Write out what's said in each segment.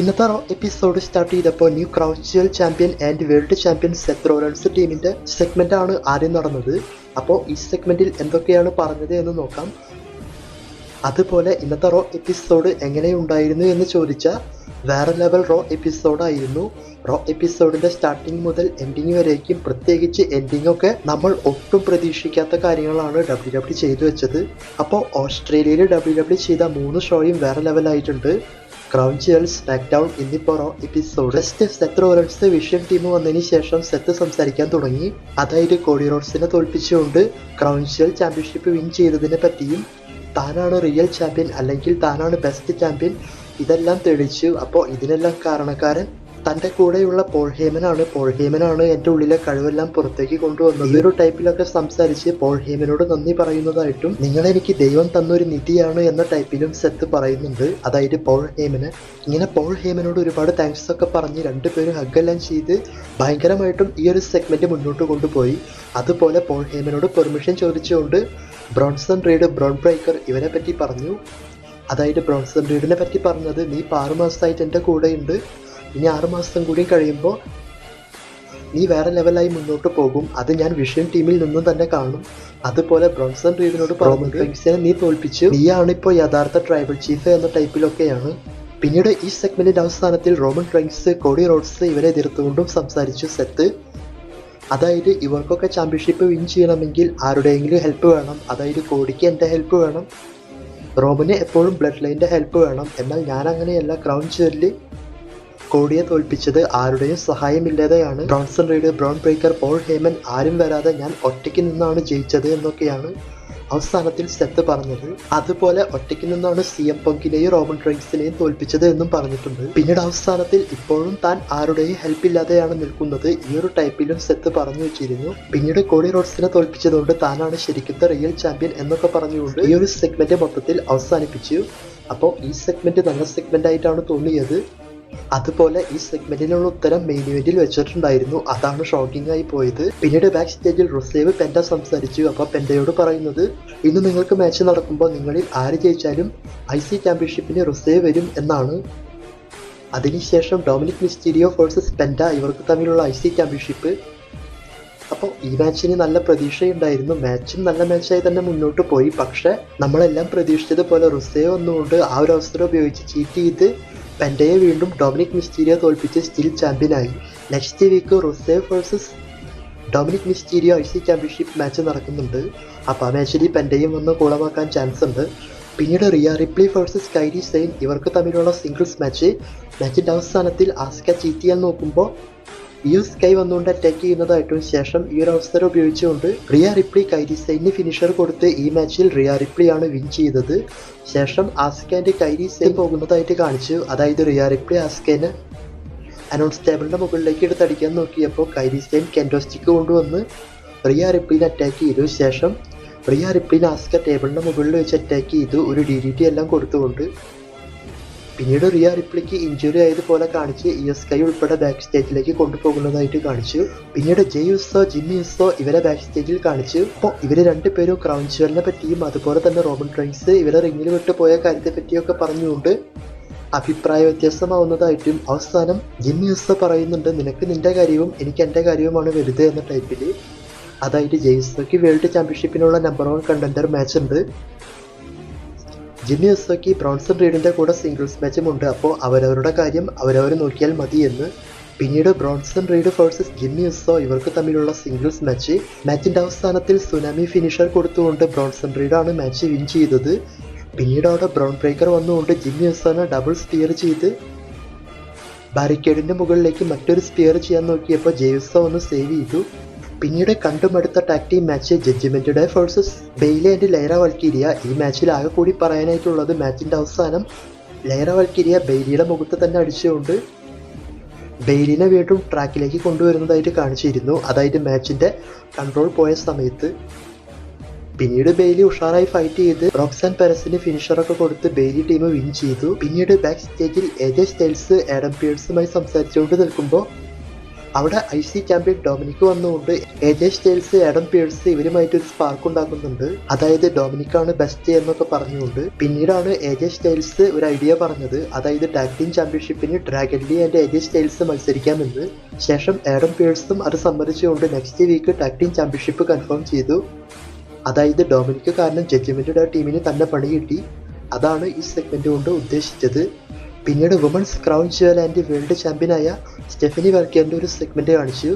ഇന്നത്തെ episode start ചെയ്തപ്പോൾ new crown jewel champion and world champion Seth Rollins ടീമിന്റെ segment ആണ് ആദ്യം നടന്നത്. അപ്പോൾ ഈ സെഗ്മെന്റിൽ എന്തൊക്കെയാണ് പറഞ്ഞത് എന്ന് നോക്കാം. അതുപോലെ ഇന്നത്തെ റോ എപ്പിസോഡ് എങ്ങനെയുണ്ടായിരുന്നു എന്ന് ചോദിച്ചാൽ വേറെ ലെവൽ റോ എപ്പിസോഡായിരുന്നു റോ എപ്പിസോഡിന്റെ സ്റ്റാർട്ടിങ് മുതൽ എൻഡിങ് വരേക്കും പ്രത്യേകിച്ച് എൻഡിങ് ഒക്കെ നമ്മൾ ഒട്ടും പ്രതീക്ഷിക്കാത്ത കാര്യങ്ങളാണ് ഡബ്ല്യു ഡബ്ല്യു ചെയ്തു വെച്ചത്. അപ്പോൾ ഓസ്ട്രേലിയയിൽ ഡബ്ല്യു ഡബ്ല്യു ചെയ്ത മൂന്ന് ഷോയും വേറെ ലെവലായിട്ടുണ്ട് crown ജിയൽ SmackDown എന്നിപ്പോ raw episode first Seth vision team വന്നതിന് ശേഷം സെത്ത് സംസാരിക്കാൻ തുടങ്ങി. അതായത് കോഡി റോഡ്സിനെ തോൽപ്പിച്ചുകൊണ്ട് ക്രൗൺ ജിയൽ ചാമ്പ്യൻഷിപ്പ് വിൻ ചെയ്തതിനെ പറ്റിയും താനാണ് റിയൽ ചാമ്പ്യൻ അല്ലെങ്കിൽ താനാണ് ബെസ്റ്റ് ചാമ്പ്യൻ ഇതെല്ലാം തെളിച്ചു അപ്പോൾ ഇതിനെല്ലാം കാരണക്കാരൻ തന്റെ കൂടെയുള്ള പോൾ ഹേമനാണ്. പോൾ ഹേമനാണ് എന്റെ ഉള്ളിലെ കഴിവെല്ലാം പുറത്തേക്ക് കൊണ്ടുവന്നത്. ഈ ഒരു ടൈപ്പിലൊക്കെ സംസാരിച്ച് പോൾ ഹേമനോട് നന്ദി പറയുന്നതായിട്ടും നിങ്ങൾ എനിക്ക് ദൈവം തന്നൊരു നിധിയാണ് എന്ന ടൈപ്പിലും സെത്ത് പറയുന്നുണ്ട്. അതായത് പോൾ ഹേമന്. ഇങ്ങനെ പോൾ ഹേമനോട് ഒരുപാട് താങ്ക്സ് ഒക്കെ പറഞ്ഞ് രണ്ടുപേരും ഹഗ്ഗെല്ലാം ചെയ്ത് ഭയങ്കരമായിട്ടും ഈ ഒരു സെഗ്മെന്റ് മുന്നോട്ട് കൊണ്ടുപോയി. അതുപോലെ പോൾ ഹേമനോട് പെർമിഷൻ ചോദിച്ചുകൊണ്ട് ബ്രോൺസൺ റീഡ് ബ്രോൺ ബ്രേക്കർ ഇവരെ പറ്റി പറഞ്ഞു. അതായത് ബ്രോൺസൺ റീഡിനെ പറ്റി പറഞ്ഞത് നീ ഇപ്പോൾ ആറ് എന്റെ കൂടെയുണ്ട്. ഇനി ആറ് മാസം കൂടി കഴിയുമ്പോൾ നീ വേറെ ലെവലായി മുന്നോട്ട് പോകും. അത് ഞാൻ വിഷൻ ടീമിൽ നിന്നും തന്നെ കാണും. അതുപോലെ ബ്രോൺസൺ റീഡിനോട് പറഞ്ഞു നീ തോൽപ്പിച്ചു. നീയാണ് ഇപ്പോൾ യഥാർത്ഥ ട്രൈബൽ ചീഫ് എന്ന ടൈപ്പിലൊക്കെയാണ് പിന്നീട് ഈ സെഗ്മെന്റിന്റെ അവസാനത്തിൽ റോമൻ ട്രൈങ്സ് കോഡി റോഡ്സ് ഇവരെ എതിർത്തുകൊണ്ടും സംസാരിച്ചു സെത്ത് അതായത് ഇവർക്കൊക്കെ ചാമ്പ്യൻഷിപ്പ് വിൻ ചെയ്യണമെങ്കിൽ ആരുടെയെങ്കിലും ഹെൽപ്പ് വേണം. അതായത് കോടിക്ക് എന്റെ ഹെൽപ്പ് വേണം. റോമന് എപ്പോഴും ബ്ലഡ് ലൈന്റെ ഹെൽപ്പ് വേണം. എന്നാൽ ഞാൻ അങ്ങനെയല്ല ക്രൗൺ ജുവലിൽ കോടിയെ തോൽപ്പിച്ചത് ആരുടെയും സഹായമില്ലാതെയാണ്. Bronson Reed Bron Breakker Paul Heyman ആരും വരാതെ ഞാൻ ഒറ്റയ്ക്ക് നിന്നാണ് ജയിച്ചത് എന്നൊക്കെയാണ് അവസാനത്തിൽ സെത്ത് പറഞ്ഞത്. അതുപോലെ ഒറ്റയ്ക്ക് നിന്നാണ് സി എം പങ്കിനെയും റോമൻ ട്രൈൻസിനെയും തോൽപ്പിച്ചത് എന്നും പറഞ്ഞിട്ടുണ്ട്. പിന്നീട് അവസാനത്തിൽ ഇപ്പോഴും താൻ ആരുടെയും ഹെൽപ്പ് ഇല്ലാതെയാണ് നിൽക്കുന്നത് ഈ ഒരു ടൈപ്പിലും സെത്ത് പറഞ്ഞു വെച്ചിരുന്നു. പിന്നീട് കോടി റോഡ്സിനെ തോൽപ്പിച്ചതുകൊണ്ട് താനാണ് ശരിക്കും റിയൽ ചാമ്പ്യൻ എന്നൊക്കെ പറഞ്ഞുകൊണ്ട് ഈ ഒരു സെഗ്മെന്റ് മൊത്തത്തിൽ അവസാനിപ്പിച്ചു. അപ്പോൾ ഈ സെഗ്മെന്റ് നല്ല സെഗ്മെന്റ് ആയിട്ടാണ് തോന്നിയത്. അതുപോലെ ഈ സെഗ്മെന്റിനുള്ള ഉത്തരം മെയിൻ ഇവന്റിൽ വെച്ചിട്ടുണ്ടായിരുന്നു. അതാണ് ഷോക്കിംഗ് ആയി പോയത്. പിന്നീട് ബാക്ക് സ്റ്റേജിൽ റുസേവ് പെൻഡ സംസാരിച്ചു. അപ്പൊ പെൻഡയോട് പറയുന്നത് ഇന്ന് നിങ്ങൾക്ക് മാച്ച് നടക്കുമ്പോൾ നിങ്ങളിൽ ആര് ജയിച്ചാലും ഐ സി ചാമ്പ്യൻഷിപ്പിന് റുസേവ് വരും എന്നാണ്. അതിനുശേഷം ഡൊമിനിക് മിസ്റ്റീരിയോ ഫോഴ്സസ് പെൻഡ ഇവർക്ക് തമ്മിലുള്ള ഐ സി ചാമ്പ്യൻഷിപ്പ് അപ്പോൾ ഈ മാച്ചിന് നല്ല പ്രതീക്ഷയുണ്ടായിരുന്നു. മാച്ചും നല്ല മാച്ചായി തന്നെ മുന്നോട്ട് പോയി. പക്ഷേ നമ്മളെല്ലാം പ്രതീക്ഷിച്ചതുപോലെ റുസേവ് വന്നുകൊണ്ട് ആ ഒരു അവസരം ഉപയോഗിച്ച് ചീറ്റ് ചെയ്ത് പെൻഡയെ വീണ്ടും ഡൊമിനിക് മിസ്റ്റീരിയ തോൽപ്പിച്ച് still ചാമ്പ്യനായി. Next week Rusev versus Dominic Mysterio I C championship match നടക്കുന്നുണ്ട്. അപ്പോൾ ആ മാച്ചിൽ പെൻഡയും വന്ന് കൂളമാക്കാൻ ചാൻസ് ഉണ്ട്. പിന്നീട് Rhea Ripley versus Kairi Sane ഇവർക്ക് തമ്മിലുള്ള സിംഗിൾസ് മാച്ച് മാച്ചിന്റെ അവസാനത്തിൽ ആസ്ക ചീറ്റ് നോക്കുമ്പോൾ ഈ കൈ വന്നുകൊണ്ട് അറ്റാക്ക് ചെയ്യുന്നതായിട്ടും ശേഷം ഈ ഒരു അവസരം ഉപയോഗിച്ചുകൊണ്ട് റിയ റിപ്ലി കൈരി സൈന് ഫിനിഷർ കൊടുത്ത് ഈ മാച്ചിൽ റിയ റിപ്ലി ആണ് വിൻ ചെയ്തത്. ശേഷം ആസ്കാന്റെ കൈരി സെയിൻ പോകുന്നതായിട്ട് കാണിച്ചു. അതായത് റിയ റിപ്ലി ആസ്കാന് അനൗൺസ് ടേബിളിന്റെ മുകളിലേക്ക് എടുത്ത് അടിക്കാൻ നോക്കിയപ്പോൾ കൈരി സെയിൻ കെൻഡോസ്റ്റിക്ക് കൊണ്ടുവന്ന് റിയ റിപ്ലിനെ അറ്റാക്ക് ചെയ്തു. ശേഷം റിയ റിപ്ലിനെ ആസ്ക ടേബിളിന്റെ മുകളിൽ വെച്ച് അറ്റാക്ക് ചെയ്തു. ഒരു ഡി ഡി ടി എല്ലാം കൊടുത്തുകൊണ്ട് പിന്നീട് റിയ റിപ്ലിക്ക് ഇഞ്ചുറി ആയതുപോലെ കാണിച്ച് ഇ എസ് കൈ ഉൾപ്പെടെ ബാക്ക് സ്റ്റേജിലേക്ക് കൊണ്ടുപോകുന്നതായിട്ട് കാണിച്ചു. പിന്നീട് ജയ് ഉസോ ജിമ്മി യുസോ ഇവരെ ബാക്ക് സ്റ്റേജിൽ കാണിച്ചു. അപ്പോൾ ഇവർ രണ്ടുപേരും ക്രൗൺ ചുവലിനെ പറ്റിയും അതുപോലെ തന്നെ റോബൺ ട്രൈൻസ് ഇവരെ റിങ്ങിൽ വിട്ടു പോയ കാര്യത്തെ പറ്റിയൊക്കെ പറഞ്ഞുകൊണ്ട് അഭിപ്രായ വ്യത്യാസമാവുന്നതായിട്ടും അവസാനം ജിമ്മി യുസോ പറയുന്നുണ്ട് നിനക്ക് നിന്റെ കാര്യവും എനിക്ക് എന്റെ കാര്യവുമാണ് വലുത് എന്ന ടൈപ്പിൽ അതായത് ജെയ്സോക്ക് വേൾഡ് ചാമ്പ്യൻഷിപ്പിനുള്ള നമ്പർ വൺ കണ്ടൻഡർ മാച്ച് ഉണ്ട്. ജിമ്മി ഉസോക്കി ബ്രോൺസൺ റീഡിന്റെ കൂടെ സിംഗിൾസ് മാച്ചും ഉണ്ട് അപ്പോൾ അവരവരുടെ കാര്യം അവരവർ നോക്കിയാൽ മതി എന്ന് പിന്നീട് Bronson Reed versus Jimmy Uso ഇവർക്ക് തമ്മിലുള്ള സിംഗിൾസ് മാച്ച്. മാച്ചിന്റെ അവസാനത്തിൽ സുനാമി ഫിനിഷർ കൊടുത്തുകൊണ്ട് ബ്രോൺസൺ റീഡാണ് മാച്ച് വിൻ ചെയ്തത്. പിന്നീട് അവിടെ ബ്രൗൺ ബ്രേക്കർ വന്നുകൊണ്ട് ജിമ്മി ഉസോനെ ഡബിൾ സ്പിയർ ചെയ്ത് ബാരിക്കേഡിന്റെ മുകളിലേക്ക് മറ്റൊരു സ്പിയർ ചെയ്യാൻ നോക്കിയപ്പോൾ ജെയ്സോ ഒന്ന് സേവ് ചെയ്തു. പിന്നീട് കണ്ടുമടുത്ത tag team match Judgment Day versus Bayley and Lyra Valkyria ഈ മാച്ചിൽ ആകെ കൂടി പറയാനായിട്ടുള്ളത് മാച്ചിന്റെ അവസാനം ലൈറ വൽക്കീരിയ ബെയിലിയുടെ മുഖത്ത് തന്നെ അടിച്ചുകൊണ്ട് ബെയിലിനെ വീണ്ടും ട്രാക്കിലേക്ക് കൊണ്ടുവരുന്നതായിട്ട് കാണിച്ചിരുന്നു. അതായത് മാച്ചിന്റെ കൺട്രോൾ പോയ സമയത്ത്. പിന്നീട് ബെയിലി ഉഷാറായി ഫൈറ്റ് ചെയ്ത് റോക്സ് റോക്സാൻ പെരസിന് ഫിനിഷറൊക്കെ കൊടുത്ത് ബെയിലി ടീം വിൻ ചെയ്തു. പിന്നീട് ബാക്ക് സ്റ്റേജിൽ എജെ സ്റ്റൈൽസ് ആഡം പിയേഴ്സുമായി സംസാരിച്ചുകൊണ്ട് നിൽക്കുമ്പോൾ അവിടെ ഐ സി ചാമ്പ്യൻ ഡൊമിനിക് വന്നുകൊണ്ട് AJ J Adam Adam Pearce ഇവരുമായിട്ട് ഒരു സ്പാർക്ക് ഉണ്ടാക്കുന്നുണ്ട്. അതായത് ഡൊമിനിക്കാണ് ബെസ്റ്റ് എന്നൊക്കെ പറഞ്ഞുകൊണ്ട് പിന്നീടാണ് ഏജേഷ് സ്റ്റൈൽസ് ഒരു ഐഡിയ പറഞ്ഞത്. അതായത് tag team ചാമ്പ്യൻഷിപ്പിന് Dragon Lee and AJ Styles മത്സരിക്കാമെന്ന്. ശേഷം ആഡം പേഴ്സും അത് സമ്മതിച്ചുകൊണ്ട് next week tag team championship confirm ചെയ്തു. അതായത് ഡൊമിനിക്ക് കാരണം ജഡ്ജ്മെന്റഡ് ആ ടീമിന് തന്നെ പണി കിട്ടി. അതാണ് ഈ സെഗ്മെന്റ് കൊണ്ട് ഉദ്ദേശിച്ചത്. പിന്നീട് women's Crown Jewel and world ചാമ്പ്യനായ സ്റ്റെഫനി വർക്കിയറിന്റെ ഒരു സെഗ്മെന്റ് കാണിച്ചു.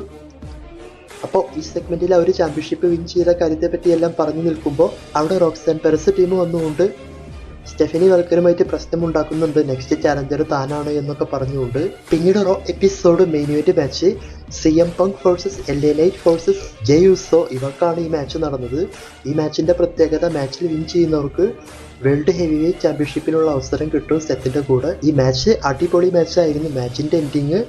അപ്പോൾ ഈ സെഗ്മെന്റിൽ അവർ ചാമ്പ്യൻഷിപ്പ് വിൻ ചെയ്ത കാര്യത്തെ പറ്റി എല്ലാം പറഞ്ഞു നിൽക്കുമ്പോൾ അവിടെ റോക്സാൻ പെരസ് ടീം വന്നുകൊണ്ട് സ്റ്റെഫനി വൽക്കറുമായിട്ട് പ്രശ്നമുണ്ടാക്കുന്നുണ്ട് നെക്സ്റ്റ് ചാലഞ്ചർ താനാണ് എന്നൊക്കെ പറഞ്ഞുകൊണ്ട് പിന്നീട് raw episode main event match C M Punk versus L A Knight versus J Uso ഇവർക്കാണ് ഈ മാച്ച് നടന്നത്. ഈ മാച്ചിന്റെ പ്രത്യേകത മാച്ചിൽ വിൻ ചെയ്യുന്നവർക്ക് വേൾഡ് ഹെവി വെയ്റ്റ് ചാമ്പ്യൻഷിപ്പിനുള്ള അവസരം കിട്ടും സെത്തിന്റെ കൂടെ. ഈ മാച്ച് അടിപൊളി മാച്ചായിരുന്നു മാച്ചിന്റെ എൻഡിങ്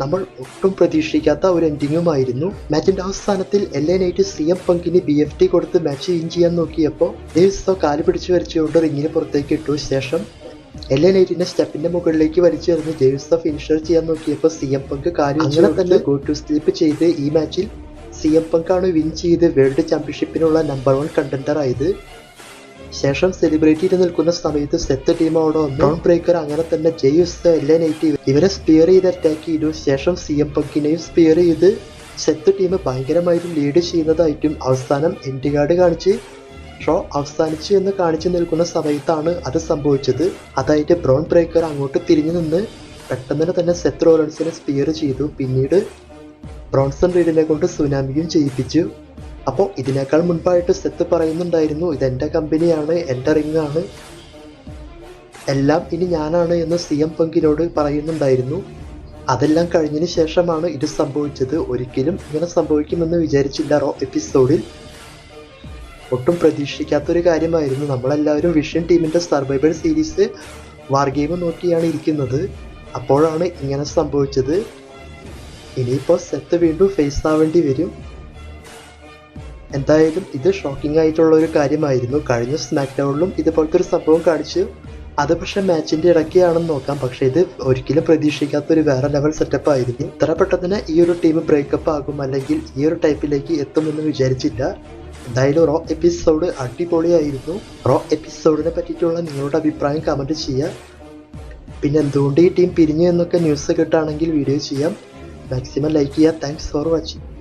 നമ്മൾ ഒട്ടും പ്രതീക്ഷിക്കാത്ത ഒരു എൻഡിങ്ങുമായിരുന്നു മാച്ചിന്റെ അവസാനത്തിൽ L A Knight C M പങ്കിന് B F T കൊടുത്ത് മാച്ച് വിൻ ചെയ്യാൻ നോക്കിയപ്പോൾ ദേവസ്വം കാൽ പിടിച്ചു വരച്ചുകൊണ്ട് റിങ്ങിന് പുറത്തേക്ക് ഇട്ടു. ശേഷം എൽ എ നൈറ്റിന്റെ സ്റ്റെപ്പിന്റെ മുകളിലേക്ക് വലിച്ചു വലിച്ചെറിഞ്ഞ് ജെയ്സോ ഫിനിഷർ ചെയ്യാൻ നോക്കിയപ്പോൾ സി എം പങ്ക് കാര്യം അങ്ങനെ തന്നെ ഗോ ടു സ്ലീപ്പ് ചെയ്ത് ഈ മാച്ചിൽ സി എം പങ്ക് ആണ് വിൻ ചെയ്ത് വേൾഡ് ചാമ്പ്യൻഷിപ്പിനുള്ള നമ്പർ വൺ കണ്ടൻഡർ ആയത്. ശേഷം സെലിബ്രേറ്റ് നിൽക്കുന്ന സമയത്ത് സെത്ത് ടീം അവിടെ വന്നു. ഡോൺ ബ്രേക്കർ അങ്ങനെ തന്നെ ജെയ്സ് നൈറ്റ് ഇവരെ സ്പിയർ ചെയ്ത് അറ്റാക്ക് ചെയ്തു. ശേഷം സി എം പങ്കിനെയും സ്പിയർ ചെയ്ത് സെത്ത് ടീം ഭയങ്കരമായിട്ട് ലീഡ് ചെയ്യുന്നതായിട്ടും അവസാനം എൻഡ് കാർഡ് കാണിച്ച് ഷോ അവസാനിച്ചു എന്ന് കാണിച്ചു നിൽക്കുന്ന സമയത്താണ് അത് സംഭവിച്ചത്. അതായത് ബ്രൗൺ ബ്രേക്കർ അങ്ങോട്ട് തിരിഞ്ഞു നിന്ന് പെട്ടെന്ന് തന്നെ സെത്ത് റോളൻസിനെ സ്പിയർ ചെയ്തു. പിന്നീട് ബ്രോൺസൺ റീഡിനെ കൊണ്ട് സുനാമിയും ചെയ്യിപ്പിച്ചു അപ്പോൾ ഇതിനേക്കാൾ മുൻപായിട്ട് സെത്ത് പറയുന്നുണ്ടായിരുന്നു ഇതെന്റെ കമ്പനിയാണ് എന്റെ റിങ്ങാണ്. എല്ലാം ഇനി ഞാനാണ് എന്ന് സി എം പങ്കിനോട് പറയുന്നുണ്ടായിരുന്നു. അതെല്ലാം കഴിഞ്ഞതിന് ശേഷമാണ് ഇത് സംഭവിച്ചത്. ഒരിക്കലും ഇങ്ങനെ സംഭവിക്കുമെന്ന് വിചാരിച്ചില്ല റോ എപ്പിസോഡിൽ. ഒട്ടും പ്രതീക്ഷിക്കാത്തൊരു കാര്യമായിരുന്നു. നമ്മളെല്ലാവരും വിഷൻ ടീമിന്റെ സർവൈവൽ സീരീസ് വാർ ഗെയിം നോക്കിയാണ് ഇരിക്കുന്നത്. അപ്പോഴാണ് ഇങ്ങനെ സംഭവിച്ചത്. ഇനിയിപ്പോൾ സെത്ത് വീണ്ടും ഫേസ് ആവേണ്ടി വരും. എന്തായാലും ഇത് ഷോക്കിംഗ് ആയിട്ടുള്ള ഒരു കാര്യമായിരുന്നു. കഴിഞ്ഞ സ്മാക്ക് ഡൗണിലും ഇതുപോലത്തെ ഒരു സംഭവം കാണിച്ചു അത് പക്ഷേ മാച്ചിന്റെ ഇടയ്ക്കാണെന്ന് നോക്കാം. പക്ഷെ ഇത് ഒരിക്കലും പ്രതീക്ഷിക്കാത്ത ഒരു വേറെ ലെവൽ സെറ്റപ്പ് ആയിരുന്നു. ഇത്ര പെട്ടെന്ന് ഈ ഒരു ടീം ബ്രേക്കപ്പ് ആകും അല്ലെങ്കിൽ ഈ ഒരു ടൈപ്പിലേക്ക് എത്തുമെന്ന് വിചാരിച്ചില്ല. എന്തായാലും റോ എപ്പിസോഡ് അടിപൊളിയായിരുന്നു. റോ എപ്പിസോഡിനെ പറ്റിയിട്ടുള്ള നിങ്ങളുടെ അഭിപ്രായം കമന്റ് ചെയ്യുക പിന്നെ എന്തുകൊണ്ട് ഈ ടീം പിരിഞ്ഞു എന്നൊക്കെ ന്യൂസ് കിട്ടുകയാണെങ്കിൽ വീഡിയോ ചെയ്യാം. മാക്സിമം ലൈക്ക് ചെയ്യുക താങ്ക്സ് ഫോർ വാച്ചിങ്